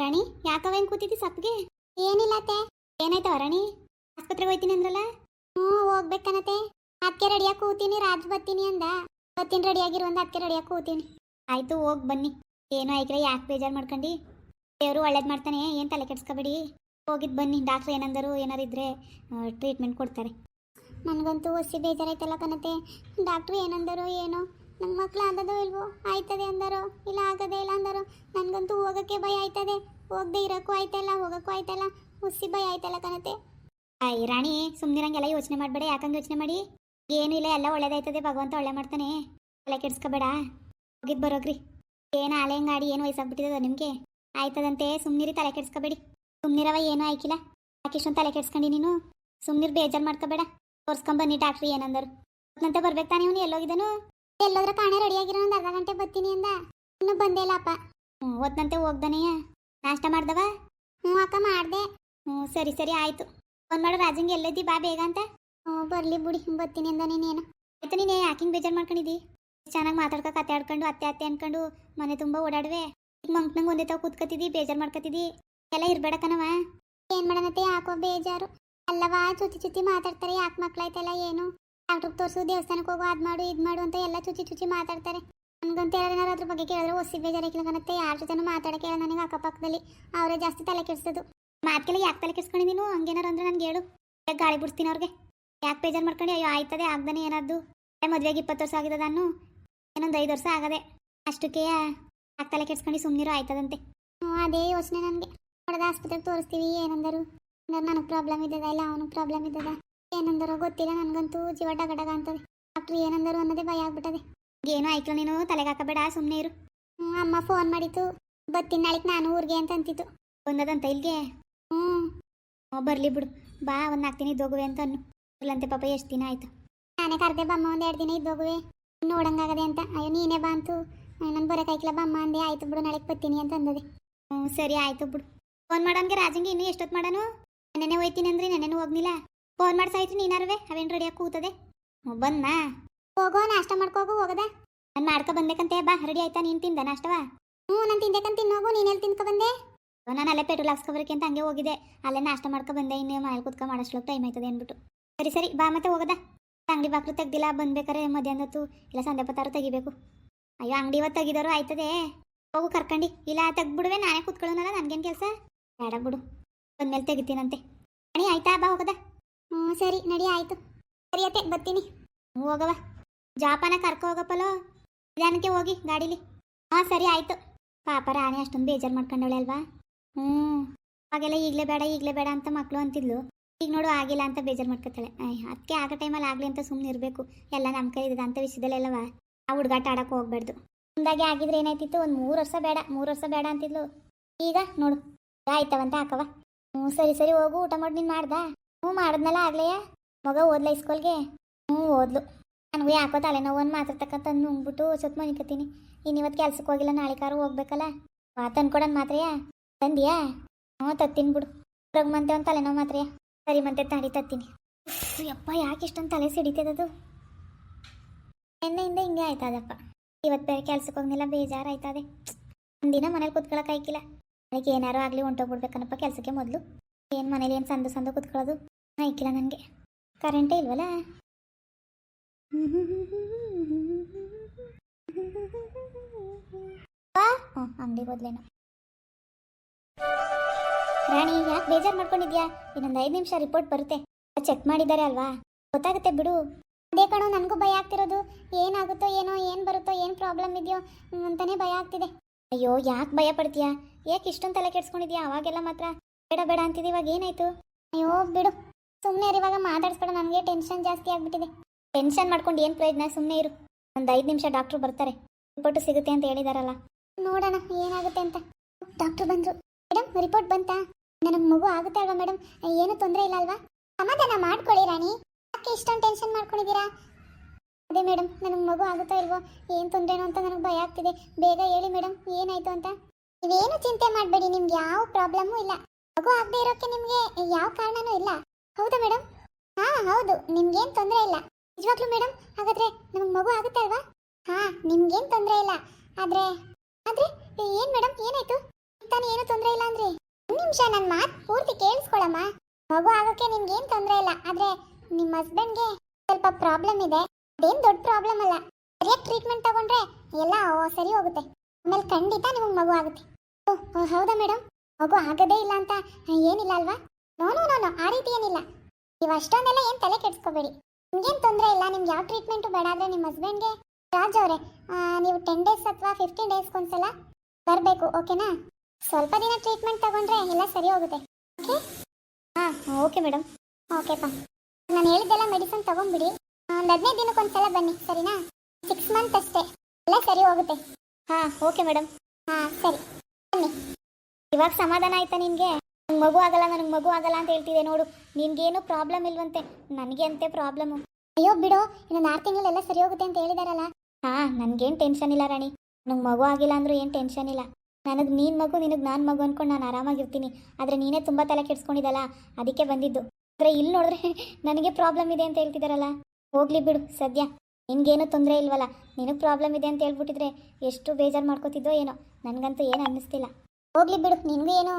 ರಾಣಿ, ಯಾಕವ ಹೆಂಗ್ ಕೂತಿದ್ದಿ ಸಪ್ಗೆ ಏನಿಲ್ಲ ಅತ್ತೆ. ಏನಾಯ್ತವ ರಾಣಿ? ಆಸ್ಪತ್ರೆಗೆ ಹೋಯ್ತೀನಿ ಅಂದ್ರಲ್ಲ? ಹ್ಞೂ ಹೋಗ್ಬೇಕನತೆ ಅದಕ್ಕೆ ರೆಡಿಯಾಗಿ ಕೂತೀನಿ, ರಾಜ್ ಬರ್ತೀನಿ ಅಂದ. ಬರ್ತೀನಿ ರೆಡಿಯಾಗಿರು ಅಂದ ಅದಕ್ಕೆ ರೆಡಿಯಾಗಿ ಕೂತೀನಿ. ಆಯ್ತು, ಹೋಗ್ ಬನ್ನಿ. ಏನೋ ಆಯ್ಕ್ರೆ ಯಾಕೆ ಬೇಜಾರು ಮಾಡ್ಕೊಂಡು? ದೇವರು ಒಳ್ಳೇದು ಮಾಡ್ತಾನೆ, ಏನು ತಲೆ ಕೆಡ್ಸ್ಕೊಬೇಡಿ? ಹೋಗಿದ್ದು ಬನ್ನಿ ಡಾಕ್ಟ್ರ್ ಏನಂದರು, ಏನಾರು ಇದ್ರೆ ಟ್ರೀಟ್ಮೆಂಟ್ ಕೊಡ್ತಾರೆ. ನನಗಂತೂ ಹೊಸಿ ಬೇಜಾರಾಯ್ತಲ್ಲ ಕಣತೆ ಡಾಕ್ಟ್ರು ಏನಂದರು, ಏನೋ? ನನ್ನ ಮಕ್ಳು ಆದದೋ ಇಲ್ವೋ? ಆಯ್ತದೆ ಅಂದರು? ಇಲ್ಲ, ಆಗದೆ ಇಲ್ಲ ಅಂದರು? ನನಗಂತೂ ಹೋಗೋಕ್ಕೆ ಭಯ ಆಯ್ತದೆ. ಹೋಗದೆ ಇರೋಕ್ಕೂ ಆಯ್ತಲ್ಲ, ಹೋಗೋಕ್ಕೂ ಆಯ್ತಲ್ಲ. ಹುಸಿ ಭಯ ಆಯ್ತಲ್ಲ ಕಣತೆ ಅಯ್ಯ ರಾಣಿ ಸುಮ್ಮನಿರಂಗೆಲ್ಲ ಯೋಚನೆ ಮಾಡಬೇಡ, ಯಾಕಂಗೆ ಯೋಚನೆ ಮಾಡಿ? ಏನೂ ಇಲ್ಲ, ಎಲ್ಲ ಒಳ್ಳೇದಾಯ್ತದೆ, ಭಗವಂತ ಒಳ್ಳೆ ಮಾಡ್ತಾನೆ. ತಲೆ ಕೆಡಿಸ್ಕೋಬೇಡ. ಹೋಗಿದ್ದು ಬರೋಗ್ರಿ. ಏನು ಆಲೆ ಏನು ವಯಸ್ಸಾಗ್ಬಿಟ್ಟಿದೆ ನಿಮಗೆ? ಆಯ್ತದಂತೆ ಸುಮ್ಮನಿರಿ ತಲೆ ಕೆಡಿಸ್ಕೋಬೇಡಿ. ಸುಮ್ಮನಿರವ ಏನೂ ಆಯ್ಕಿಲ್ಲ. ಯಾಕೆ ಇಷ್ಟೊಂದು ತಲೆ ಕೆಡ್ಸ್ಕೊಂಡು ನೀನು? ಸುಮ್ಮನಿರು ಬೇಜಾರು ಮಾಡ್ಕೋಬೇಡ. ತೋರ್ಸ್ಕೊಂಬನ್ನಿ ಡಾಕ್ಟ್ರಿ ಏನಂದರು. ನಂತೆ ಬರ್ಬೇಕು ತಾನೇ ಇವನು, ಎಲ್ಲೋಗಿದ್ದನು? ಎಲ್ಲೋದ್ರ ಕಾಣೆ ರೆಡಿಯಾಗಿರೋ ಒಂದು ಅರ್ಧ ಗಂಟೆ ಬರ್ತೀನಿ ಅಂದ. ಇನ್ನೂ ಬಂದೇ ಇಲ್ಲಪ್ಪ ಹ್ಞೂ ಓದ್ನಂತೆ ಹೋಗ್ದನೆಯ ನಾಷ್ಟ ಮಾಡ್ದವ? ಹ್ಞೂ ಅಕ್ಕ ಮಾಡ್ದೆ. ಹ್ಞೂ ಸರಿ ಸರಿ, ಆಯಿತು. ಫೋನ್ ಮಾಡು, ರಾಜಂಗೆ ಎಲ್ಲದಿ ಬಾ ಬೇಗ ಅಂತ. ಹ್ಞೂ ಬರಲಿ ಬಿಡಿ, ಬರ್ತೀನಿ ಅಂದ ನೀನೇನು. ಆಯ್ತು ನೀನು ಯಾಕಿಂಗ್ ಬೇಜಾರು ಮಾಡ್ಕೊಂಡಿದ್ದಿ ಚೆನ್ನಾಗಿ ಮಾತಾಡ್ಕೊ, ಕತೆ ಆಡ್ಕೊಂಡು, ಅತ್ತೆ ಅತ್ತೆ ಅನ್ಕೊಂಡು ಮನೆ ತುಂಬ ಓಡಾಡುವೆ. ಈಗ ಮಂಕ್ನಂಗೆ ಒಂದೇ ತಾವು ಕೂತ್ಕೊತಿದ್ದಿ ಬೇಜಾರು ಮಾಡ್ಕೊತಿದ್ದಿ ಎಲ್ಲ ಇರ್ಬೇಡ ಕಣವ ಏನು ಮಾಡೋಣತ್ತೆ, ಯಾಕೋ ಬೇಜಾರು. ಅಲ್ಲವಾ ಚುತಿ ಚುತಿ ಮಾತಾಡ್ತಾರೆ, ಯಾಕೆ ಮಕ್ಳಾಯ್ತಲ್ಲ ಏನು? ಡಾಕ್ಟ್ರಿಗೆ ತೋರಿಸು ದೇವಸ್ಥಾನಕ್ಕೆ ಹೋಗು, ಅದು ಮಾಡು, ಇದು ಮಾಡು ಅಂತ ಎಲ್ಲ ಚುಚ್ಚಿ ಚುಚ್ಚಿ ಮಾತಾಡ್ತಾರೆ. ನನಗಂತ ಏನಾರು ಅದ್ರ ಬಗ್ಗೆ ಕೇಳಿದ್ರೆ ಒಸಿ ಬೇಜಾರಕ್ಕೆ ಯಾರ ಜೊತೆನೂ ಮಾತಾಡಕ್ಕೆ ಹೇಳ ನನಗೆ ಅಕ್ಕಪಕ್ಕದಲ್ಲಿ. ಅವರೇ ಜಾಸ್ತಿ ತಲೆ ಕೆಡಿಸೋದು. ಮಾತ್ಕೆಲ್ಲ ಯಾಕೆ ತಲೆ ಕೆಡಿಸ್ಕೊಂಡಿದ್ದೀನಿ ಹಂಗೇನಾರು ಅಂದ್ರೆ ನನಗೆ ಹೇಳು. ಯಾಕೆ ಗಾಳಿ ಬಿಡ್ತೀನಿ ಅವ್ರಿಗೆ? ಯಾಕೆ ಬೇಜಾರು ಮಾಡ್ಕೊಂಡು? ಅಯ್ಯೋ, ಆಯ್ತದೆ, ಆಗ್ದಾನೆ ಏನಾದ್ದು? ಮದುವೆಗೆ ಇಪ್ಪತ್ತು ವರ್ಷ ಆಗಿದೆ ನಾನು ಇನ್ನೊಂದು ಐದು ವರ್ಷ ಆಗದೆ. ಅಷ್ಟಕ್ಕೆ, ಯಾಕೆ ತಲೆ ಕೆಡ್ಸ್ಕೊಂಡು ಸುಮ್ಮನಿರು ಆಯ್ತದಂತೆ. ಹ್ಞೂ, ಅದೇ ಯೋಚನೆ ನನಗೆ. ಹೊಡೆದ ಆಸ್ಪತ್ರೆಗೆ ತೋರಿಸ್ತೀವಿ, ಏನಂದರು. ನನಗೆ ಪ್ರಾಬ್ಲಮ್ ಇದ್ದದ, ಇಲ್ಲ ಅವನಿಗೆ ಪ್ರಾಬ್ಲಮ್ ಇದ್ದದ. ಏನಂದರೋ ಗೊತ್ತಿಲ್ಲ, ನನಗಂತೂ ಜೀವ ಡಗ ಡಗ ಅಂತದೆ. ಡಾಕ್ಟ್ರು ಏನಂದರು ಅನ್ನೋದೇ ಭಯ ಆಗ್ಬಿಟ್ಟದೆ. ಏನೋ ಆಯ್ತು ನೀನು, ತಲೆಗೆ ಹಾಕಬೇಡ ಸುಮ್ಮನೆ ಇರು. ಅಮ್ಮ ಫೋನ್ ಮಾಡಿತ್ತು. ಬತ್ತೀನಿ ನಾಳೆಗೆ ನಾನು ಊರಿಗೆ ಅಂತ ಅಂತಿತ್ತು. ಬಂದದಂತ ಇಲ್ಲಿಗೆ ಹ್ಞೂ ಬರಲಿ ಬಿಡು. ಬಾ, ಒಂದು ನಾಲ್ಕು ದಿನ ಇದ್ದೋಗುವೆ ಅಂತ ಅನ್ನು. ಇಲ್ಲಂತೆ ಪಾಪ, ಎಷ್ಟು ದಿನ ಆಯ್ತು? ನಾನೇ ಕರೆದೆ ಬಮ್ಮ, ಒಂದು ಎರಡು ದಿನ ಇದ್ದೋಗುವೆ. ನೋಡಂಗಾಗದೆ ಅಂತ. ಅಯ್ಯೋ, ನೀನೇ ಬಾ ಅಂತು. ನಾನು ಬರೋಕಾಯ್ಕಿಲ್ಲ ಬಮ್ಮ ಅಂದೆ. ಆಯ್ತು ಬಿಡು, ನಾಳೆಗೆ ಬರ್ತೀನಿ ಅಂತ ಅಂದದೆ. ಹ್ಞೂ ಸರಿ, ಆಯ್ತು ಬಿಡು. ಫೋನ್ ಮಾಡಂಗೆ ರಾಜಂಗೆ ಇನ್ನೂ ಎಷ್ಟೊತ್ತು ಮಾಡೋನು? ನೆನ್ನೆ ಹೋಯ್ತೀನಿ ಅಂದ್ರೆ ನೆನ್ನೆನೂ ಹೋಗ್ನಿಲ್ಲ? ಫೋನ್ ಮಾಡ್ಸಾಯ್ತು ನೀನಾರುವೆ ಅವೇನು ರೆಡಿಯಾಗಿ ಕೂತದೆ? ಬಂದ್ನ? ಹೋಗೋ, ನಾಷ್ಟ ಮಾಡ್ಕೋಗು ಹೋಗದ? ನಾನು ಮಾಡ್ಕೊ ಬಂದೇಕಂತೆ ಬಾ ರೆಡಿ ಆಯ್ತಾ ನೀನು ತಿಂದ ನಾಷ್ಟವಾ? ಹ್ಞೂ ನಾನು ತಿಂದೇಕಂತ ತಿನ್ನೋಗು ನೀನೆಲ್ಲಿ ತಿನ್ಕೊ ಬಂದೆ? ನಾನು ಅಲ್ಲೇ ಪೆಟ್ರೋಲ್ ಹಾಕ್ಸ್ಕೊಬರಕ್ಕೆ ಅಂತ ಹಂಗೆ ಹೋಗಿದೆ ಅಲ್ಲೇ ನಾಷ್ಟ ಮಾಡ್ಕೊ ಬಂದೆ, ಇನ್ನೇ ಮನೇಲಿ ಕುತ್ಕೊ ಮಾಡೋಷ್ಟು ಟೈಮ್ ಆಯ್ತದೆ ಅಂದ್ಬಿಟ್ಟು. ಸರಿ ಸರಿ, ಬಾ ಮತ್ತೆ ಹೋಗದ. ಅಂಗಡಿ ಬಾಕ್ಲು ತೆಗ್ದಿಲ್ಲ, ಬಂದ್ಬೇಕಾರೆ ಮಧ್ಯಾಹ್ನ ಹೊತ್ತು, ಇಲ್ಲ ಸಂಜೆ ಪತ್ತಾರು ತೆಗಿಬೇಕು. ಅಯ್ಯೋ, ಅಂಗಡಿ ಇವತ್ತು ತೆಗಿದವರು ಆಯ್ತದೆ. ಹೋಗು ಕರ್ಕಂಡಿ. ಇಲ್ಲ ತೆಗ್ಬಿಡುವೆ ನಾನೇ ಕೂತ್ಕೊಳ್ಳೋನಲ್ಲ, ನನಗೇನು ಕೆಲಸ? ಬೇಡ ಬಿಡು. ಬಂದ್ಮೇಲೆ ತೆಗಿತೀನಂತೆ. ಅಣಿ ಆಯ್ತಾ? ಬಾ, ಹೋಗದ. ಹ್ಞೂ ಸರಿ, ನಡಿ, ಆಯ್ತು. ಸರಿ, ಅತ್ತೆ, ಬರ್ತೀನಿ. ಹೋಗವ ಜಾಪಾನ ಕರ್ಕೊ ಹೋಗಪ್ಪಲೋ? ನಿಧಾನಕ್ಕೆ ಹೋಗಿ, ಗಾಡೀಲಿ. ಹಾಂ, ಸರಿ, ಆಯ್ತು. ಪಾಪ ರಾಣಿ ಅಷ್ಟೊಂದು ಬೇಜಾರು ಮಾಡ್ಕೊಂಡವಳೆ ಅಲ್ವಾ? ಹ್ಞೂ ಆಗೆಲ್ಲ ಈಗಲೇ ಬೇಡ ಈಗಲೇ ಬೇಡ ಅಂತ ಮಕ್ಕಳು ಅಂತಿದ್ಲು. ಈಗ ನೋಡು, ಆಗಿಲ್ಲ ಅಂತ ಬೇಜಾರು ಮಾಡ್ಕೊತಾಳೆ ಅದಕ್ಕೆ ಆಗ ಟೈಮಲ್ಲಿ ಆಗಲಿ ಅಂತ ಸುಮ್ಮನೆ ಇರಬೇಕು. ಎಲ್ಲ ನಮ್ಮ ಕೈ ಇದೆ ಅಂತ ವಿಷಯದಲ್ಲೆಲ್ಲವ ಆ ಹುಡುಗಾಟ ಆಡಕ್ಕೆ ಹೋಗ್ಬಾರ್ದು. ಮುಂದಾಗೆ ಆಗಿದ್ರೆ ಏನಾಯ್ತಿತ್ತು? ಒಂದು ಮೂರು ವರ್ಷ ಬೇಡ, ಮೂರು ವರ್ಷ ಬೇಡ ಅಂತಿದ್ಲು. ಈಗ ನೋಡು, ಆಯ್ತವಂತ ಹಾಕವ ಹ್ಞೂ ಸರಿ ಸರಿ, ಹೋಗು, ಊಟ ಮಾಡಿ, ನೀನು ಮಾಡ್ದಾ? ಹ್ಞೂ ಮಾಡಿದ್ನಲ್ಲ ಆಗಲೇ? ಮಗ ಓದ್ಲ ಇಸ್ಕೊಲ್ಗೆ ಹ್ಞೂ ಓದ್ಲು. ನನಗೂ ಯಾಕೋ ತಲೆನೋವು ಒಂದು ಮಾತಾಡ್ತಕ್ಕಂತ ನುಂಗ್ಬಿಟ್ಟು ಸೊತ್ತು ಮನಿಕತ್ತೀನಿ. ಇನ್ನು ಇವತ್ತು ಕೆಲ್ಸಕ್ಕೆ ಹೋಗಿಲ್ಲ, ನಾಳೆ ಕಾರು ಹೋಗ್ಬೇಕಲ್ಲ? ವಾ ತಂದ್ಕೊಡೋಣ ಮಾತ್ರೆಯಾ? ತಂದಿಯಾ? ಹ್ಞೂ ತತ್ತೀನಿ ಬಿಡು. ಮಂತೆ ಒಂದು ತಲೆನೋವು ಮಾತ್ರೆಯಾ? ಸರಿ ಮಂತೆ, ತಾಡಿ ತತ್ತೀನಿ. ಯಪ್ಪ, ಯಾಕೆ ಇಷ್ಟೊಂದು ತಲೆ ಸಿಡಿತದದು ನಿನ್ನೆಯಿಂದ ಹಿಂಗೆ ಆಯ್ತದಪ್ಪ. ಇವತ್ತು ಬೇರೆ ಕೆಲ್ಸಕ್ಕೆ ಹೋಗ್ನಿಲ್ಲ ಬೇಜಾರು ಆಯ್ತದೆ ಒಂದಿನ ಮನೇಲಿ ಕುತ್ಕೊಳಕ್ ಆಯ್ಕಿಲ್ಲ. ನನಗೆ ಏನಾರು ಆಗಲಿ ಹೊಂಟೋಗ್ಬಿಡ್ಬೇಕನ್ನಪ್ಪ ಕೆಲಸಕ್ಕೆ ಮೊದಲು. ಏನು ಮನೇಲಿ ಏನು ಸಂದು ಸಂದು ಕುತ್ಕೊಳ್ಳೋದು? ಆಯ್ಕಿಲ್ಲ ನನಗೆ. ಕರೆಂಟೇ ಇಲ್ವಲ್ಲ? ಅಂಗಡಿ ಬದಲೇನು ರಾಣಿ ಯಾಕೆ ಬೇಜಾರು ಮಾಡ್ಕೊಂಡಿದ್ಯಾ? ಇನ್ನೊಂದು ಐದು ನಿಮಿಷ ರಿಪೋರ್ಟ್ ಬರುತ್ತೆ. ಚೆಕ್ ಮಾಡಿದ್ದಾರೆ ಅಲ್ವಾ? ಗೊತ್ತಾಗುತ್ತೆ ಬಿಡು. ಅದೇ ಕಣೋ, ನನಗೂ ಭಯ ಆಗ್ತಿರೋದು. ಏನಾಗುತ್ತೋ ಏನೋ, ಏನು ಬರುತ್ತೋ, ಏನು ಪ್ರಾಬ್ಲಮ್ ಇದೆಯೋ ಅಂತಲೇ ಭಯ ಆಗ್ತಿದೆ. ಅಯ್ಯೋ, ಯಾಕೆ ಭಯ ಪಡ್ತೀಯಾ? ಯಾಕೆ ಇಷ್ಟೊಂದು ತಲೆ ಕೆಡ್ಸ್ಕೊಂಡಿದ್ಯಾ? ಅವಾಗೆಲ್ಲ ಮಾತ್ರ ಬೇಡ ಬೇಡ ಅಂತಿದ್ದೀವಿ ಇವಾಗ ಏನಾಯ್ತು? ಅಯ್ಯೋ, ಬಿಡು. ಸುಮ್ಮನೆ ಇವಾಗ ಮಾತಾಡ್ಸ್ಬೇಡ, ನನಗೆ ಟೆನ್ಷನ್ ಜಾಸ್ತಿ ಆಗಿಬಿಟ್ಟಿದೆ. ಟೆನ್ಷನ್ ಮಾಡ್ಕೊಂಡು ಏನು ಪ್ರಯೋಜನ ಸುಮ್ಮನೆ ಇರು. ಒಂದು ಐದು ನಿಮಿಷ ಡಾಕ್ಟ್ರು ಬರ್ತಾರೆ. ರಿಪೋರ್ಟ್ ಸಿಗುತ್ತೆ ಅಂತ ಹೇಳಿದಾರಲ್ಲ. ನೋಡೋಣ, ಏನಾಗುತ್ತೆ ಅಂತ. ಡಾಕ್ಟ್ರು ಬಂದರು. ಮೇಡಮ್ ರಿಪೋರ್ಟ್ ಬಂತಾ? ನನಗೆ ಮಗು ಆಗುತ್ತೆ ಅಲ್ವಾ ಮೇಡಮ್ ಏನೂ ತೊಂದರೆ ಇಲ್ಲ ಅಲ್ವಾ? ಸಮಾಧಾನ ಮಾಡ್ಕೊಳ್ಳಿ ರಾಣಿ. ಯಾಕೆ ಇಷ್ಟೊಂದು ಟೆನ್ಷನ್ ಮಾಡ್ಕೊಂಡಿದ್ದೀರಾ? ಅದೇ ಮೇಡಮ್ ನನಗೆ ಮಗು ಆಗುತ್ತಾ ಇಲ್ವೋ, ಏನು ತೊಂದರೆನೋ ಅಂತ ನನಗೆ ಭಯ ಆಗ್ತಿದೆ. ಬೇಗ ಹೇಳಿ ಮೇಡಮ್ ಏನಾಯಿತು ಅಂತ. ನೀವೇನು ಚಿಂತೆ ಮಾಡಬೇಡಿ, ನಿಮ್ಗೆ ಯಾವ ಪ್ರಾಬ್ಲಮ್ಮು ಇಲ್ಲ. ಮಗು ಆಗದೆ ಇರೋಕ್ಕೆ ನಿಮಗೆ ಯಾವ ಕಾರಣನೂ ಇಲ್ಲ. ಹೌದಾ ಮೇಡಮ್ ಹಾ ಹೌದು. ನಿಮ್ಗೇನು ತೊಂದರೆ ಇಲ್ಲ. ನಿಜವಾಗ್ಲೂ ಮೇಡಮ್ ಹಾಗಾದ್ರೆ ನಮಗೆ ಮಗು ಆಗುತ್ತೆ ಅಲ್ವಾ? ಹಾ ನಿಮ್ಗೇನು ತೊಂದರೆ ಇಲ್ಲ. ಆದ್ರೆ ಆದ್ರೆ ಏನ್ ಮೇಡಮ್ ಏನಾಯ್ತು? ತಾನೇ ಏನು ತೊಂದರೆ ಇಲ್ಲ ಅಂದ್ರೆ? ಒಂದು ನಿಮಿಷ ನನ್ನ ಮಾತು ಪೂರ್ತಿ ಕೇಳಿಸ್ಕೊಳಮ್ಮ. ಮಗು ಆಗೋಕ್ಕೆ ನಿಮ್ಗೇನು ತೊಂದರೆ ಇಲ್ಲ. ಆದ್ರೆ ನಿಮ್ಮ ಹಸ್ಬೆಂಡ್ಗೆ ಸ್ವಲ್ಪ ಪ್ರಾಬ್ಲಮ್ ಇದೆ. ಅದೇನು ದೊಡ್ಡ ಪ್ರಾಬ್ಲಮ್ ಅಲ್ಲ. ಸರಿಯಾಗಿ ಟ್ರೀಟ್ಮೆಂಟ್ ತಗೊಂಡ್ರೆ ಎಲ್ಲ ಸರಿ ಹೋಗುತ್ತೆ. ಆಮೇಲೆ ಖಂಡಿತ ನಿಮಗೆ ಮಗು ಆಗುತ್ತೆ. ಓ, ಹೌದಾ ಮೇಡಮ್ ಮಗು ಆಗದೇ ಇಲ್ಲ ಅಂತ ಏನಿಲ್ಲ ಅಲ್ವಾ? ನೋ ನೋ ನೋ ಆ ರೀತಿ ಏನಿಲ್ಲ. ನೀವು ಅಷ್ಟೊಂದೆಲ್ಲ ಏನು ತಲೆ ಕೆಡಿಸ್ಕೋಬೇಡಿ. ನಿಮ್ಗೇನು ತೊಂದರೆ ಇಲ್ಲ, ನಿಮ್ಗೆ ಯಾವ ಟ್ರೀಟ್ಮೆಂಟು ಬೇಡ ಆದರೆ ನಿಮ್ಮ ಹಸ್ಬೆಂಡ್ಗೆ ರಾಜ್ ಅವರೇ ನೀವು ಟೆನ್ ಡೇಸ್ ಅಥವಾ ಫಿಫ್ಟೀನ್ ಡೇಸ್ಗೆ ಒಂದ್ಸಲ ಬರಬೇಕು, ಓಕೆನಾ? ಸ್ವಲ್ಪ ದಿನ ಟ್ರೀಟ್ಮೆಂಟ್ ತಗೊಂಡ್ರೆ ಎಲ್ಲ ಸರಿ ಹೋಗುತ್ತೆ. ಓಕೆ? ಹಾಂ ಓಕೆ ಮೇಡಮ್ ಪಾ. ನಾನು ಹೇಳಿದ್ದೆಲ್ಲ ಮೆಡಿಸಿನ್ ತಗೊಂಡ್ಬಿಡಿ. ಒಂದು ಹದಿನೈದು ದಿನಕ್ಕೊಂದ್ಸಲ ಬನ್ನಿ, ಸರಿನಾ? ಸಿಕ್ಸ್ ಮಂತ್ ಅಷ್ಟೇ. ಎಲ್ಲ ಸರಿ ಹೋಗುತ್ತೆ. ಹಾಂ, ಓಕೆ ಮೇಡಮ್ ಹಾಂ, ಸರಿ. ಬನ್ನಿ. ಇವಾಗ ಸಮಾಧಾನ ಆಯ್ತಾ ನಿನಗೆ ನಂಗೆ ಮಗು ಆಗಲ್ಲ, ನನಗೆ ಮಗು ಆಗಲ್ಲ ಅಂತ ಹೇಳ್ತಿದೆ ನೋಡು. ನಿನ್ಗೇನು ಪ್ರಾಬ್ಲಮ್ ಇಲ್ವಂತೆ. ನನಗೆ ಅಂತೆ ಪ್ರಾಬ್ಲಮ್ ಅಯ್ಯೋ ಬಿಡು, ಇನ್ನು ಆರು ತಿಂಗಳೆಲ್ಲ ಸರಿ ಹೋಗುತ್ತೆ ಅಂತ ಹೇಳಿದಾರಲ್ಲ. ಹಾ, ನನಗೇನು ಟೆನ್ಷನ್ ಇಲ್ಲ ರಾಣಿ. ನಂಗೆ ಮಗು ಆಗಿಲ್ಲ ಅಂದ್ರೂ ಏನು ಟೆನ್ಷನ್ ಇಲ್ಲ. ನನಗೆ ನೀನು ಮಗು, ನಿನಗೆ ನಾನು ಮಗು ಅಂದ್ಕೊಂಡು ನಾನು ಆರಾಮಾಗಿರ್ತೀನಿ. ಆದರೆ ನೀನೇ ತುಂಬ ತಲೆ ಕೆಡ್ಸ್ಕೊಂಡಿದ್ದಲ್ಲ ಅದಕ್ಕೆ ಬಂದಿದ್ದು. ಆದರೆ ಇಲ್ಲಿ ನೋಡಿದ್ರೆ ನನಗೆ ಪ್ರಾಬ್ಲಮ್ ಇದೆ ಅಂತ ಹೇಳ್ತಿದ್ದಾರಲ್ಲ ಹೋಗ್ಲಿ ಬಿಡು, ಸದ್ಯ. ನಿನಗೇನು ತೊಂದರೆ ಇಲ್ವಲ್ಲ. ನಿನಗೆ ಪ್ರಾಬ್ಲಮ್ ಇದೆ ಅಂತ ಹೇಳ್ಬಿಟ್ಟಿದ್ರೆ ಎಷ್ಟು ಬೇಜಾರು ಮಾಡ್ಕೋತಿದ್ದೋ ಏನೋ. ನನಗಂತೂ ಏನು ಅನ್ನಿಸ್ತಿಲ್ಲ. ಹೋಗ್ಲಿ ಬಿಡು, ನಿನಗೂ ಏನು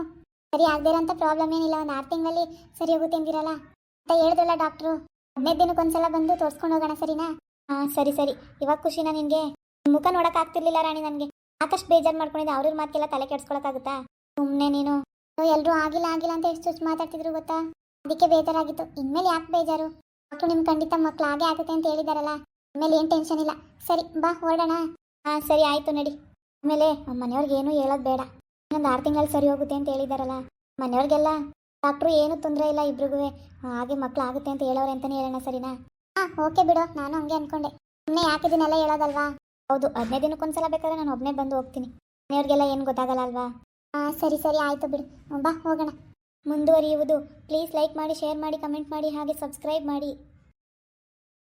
ಸರಿ ಆಗದಿರೋಂಥ ಪ್ರಾಬ್ಲಮ್ ಏನಿಲ್ಲ, ಒಂದು ಆರು ತಿಂಗಳಲ್ಲಿ ಸರಿ ಹೋಗುತ್ತೆ ಅಂದಿರಲ್ಲ? ಅಂತ ಹೇಳಿದ್ರಲ್ಲ ಡಾಕ್ಟ್ರು ಹದಿನೈದು ದಿನಕ್ಕೊಂದ್ಸಲ ಬಂದು ತೋರಿಸ್ಕೊಂಡು ಹೋಗೋಣ ಸರಿನಾ? ಹಾಂ, ಸರಿ ಸರಿ. ಇವಾಗ ಖುಷಿನಾ ನಿನಗೆ? ಮುಖ ನೋಡಕ್ ಆಗ್ತಿರ್ಲಿಲ್ಲ ರಾಣಿ ನನಗೆ. ಸಾಕಷ್ಟು ಬೇಜಾರು ಮಾಡ್ಕೊಂಡಿದ್ದೆ ಅವ್ರ ಮಾತಿಗೆಲ್ಲ ತಲೆ ಕೆಡ್ಸ್ಕೊಳಕ್ಕಾಗುತ್ತಾ ಸುಮ್ಮನೆ ನೀನು. ಎಲ್ಲರೂ ಆಗಿಲ್ಲ ಆಗಿಲ್ಲ ಅಂತ ಎಷ್ಟು ಚುಚ್ಚು ಮಾತಾಡ್ತಿದ್ರು ಗೊತ್ತಾ? ಅದಕ್ಕೆ ಬೇಜಾರಾಗಿತ್ತು. ಇನ್ಮೇಲೆ ಯಾಕೆ ಬೇಜಾರು? ಮಕ್ಕಳು ನಿಮ್ಗೆ ಖಂಡಿತ ಮಕ್ಳು ಹಾಗೆ ಆಗುತ್ತೆ ಅಂತ ಹೇಳಿದಾರಲ್ಲ. ಆಮೇಲೆ ಏನು ಟೆನ್ಷನ್ ಇಲ್ಲ. ಸರಿ, ಬಾ, ಹೊರಡೋಣ? ಹಾಂ, ಸರಿ, ಆಯಿತು ನಡಿ. ಆಮೇಲೆ ಮನೆಯವ್ರಿಗೆ ಏನೂ ಹೇಳೋದು ಬೇಡ. ಇನ್ನೊಂದು ಆರು ತಿಂಗಳು ಸರಿ ಹೋಗುತ್ತೆ ಅಂತ ಹೇಳಿದಾರಲ್ಲ. ಮನೆಯವ್ರಿಗೆಲ್ಲ ಡಾಕ್ಟ್ರು ಏನು ತೊಂದರೆ ಇಲ್ಲ ಇಬ್ರಿಗೂ. ಹಾಗೆ ಮಕ್ಳು ಆಗುತ್ತೆ ಅಂತ ಹೇಳೋರೆ ಅಂತಲೇ ಹೇಳೋಣ ಸರಿನಾ? ಹಾಂ, ಓಕೆ ಬಿಡು, ನಾನು ಹಂಗೆ ಅನ್ಕೊಂಡೆ. ಸುಮ್ಮನೆ ಯಾಕೆ ಇದನ್ನೆಲ್ಲ ಹೇಳೋದಲ್ವಾ? ಹೌದು, ಹದಿನೈದು ದಿನಕ್ಕೊಂದ್ಸಲ ಬೇಕಾದ್ರೆ ನಾನು ಒಬ್ಬನೇ ಬಂದು ಹೋಗ್ತೀನಿ. ಮನೆಯವ್ರಿಗೆಲ್ಲ ಏನು ಗೊತ್ತಾಗಲ್ಲ ಅಲ್ವಾ? ಹಾಂ, ಸರಿ ಸರಿ, ಆಯಿತು ಬಿಡು. ಬಾ, ಹೋಗೋಣ. ಮುಂದುವರಿಯುವುದು. ಪ್ಲೀಸ್ ಲೈಕ್ ಮಾಡಿ, ಶೇರ್ ಮಾಡಿ, ಕಮೆಂಟ್ ಮಾಡಿ, ಹಾಗೆ ಸಬ್ಸ್ಕ್ರೈಬ್ ಮಾಡಿ.